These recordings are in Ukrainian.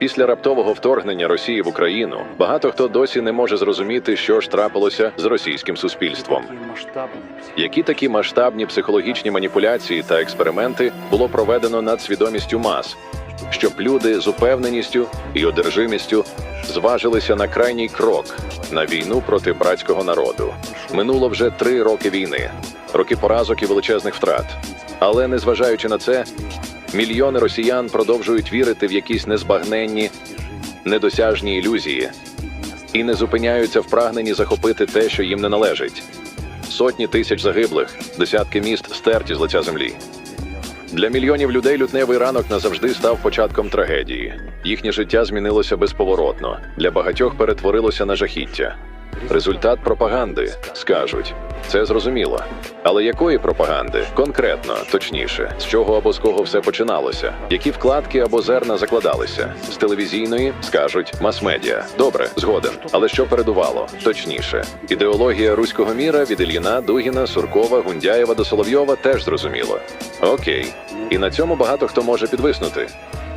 Після раптового вторгнення Росії в Україну багато хто досі не може зрозуміти, що ж трапилося з російським суспільством. Які такі масштабні психологічні маніпуляції та експерименти було проведено над свідомістю мас, щоб люди з упевненістю і одержимістю зважилися на крайній крок на війну проти братського народу. Минуло вже три роки війни, роки поразок і величезних втрат. Але незважаючи на це, мільйони росіян продовжують вірити в якісь незбагненні, недосяжні ілюзії і не зупиняються в прагненні захопити те, що їм не належить. Сотні тисяч загиблих, десятки міст стерті з лиця землі. Для мільйонів людей лютневий ранок назавжди став початком трагедії. Їхнє життя змінилося безповоротно. Для багатьох перетворилося на жахіття. Результат пропаганди скажуть. Це зрозуміло. Але якої пропаганди? Конкретно, точніше, з чого або з кого все починалося? Які вкладки або зерна закладалися? З телевізійної скажуть мас-медіа. Добре, згоден. Але що передувало? Точніше, ідеологія руського міра від Ільїна, Дугіна, Суркова, Гундяєва до Соловйова теж зрозуміло. Окей, і на цьому багато хто може підвиснути.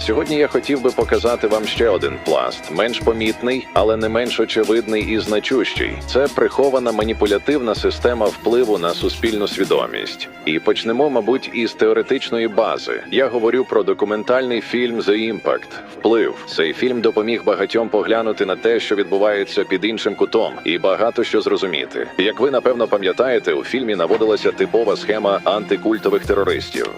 Сьогодні я хотів би показати вам ще один пласт, менш помітний, але не менш очевидний і значущий. Це прихована маніпулятивна система впливу на суспільну свідомість. І почнемо, мабуть, із теоретичної бази. Я говорю про документальний фільм «The Impact» – вплив. Цей фільм допоміг багатьом поглянути на те, що відбувається під іншим кутом, і багато що зрозуміти. Як ви напевно пам'ятаєте, у фільмі наводилася типова схема антикультових терористів.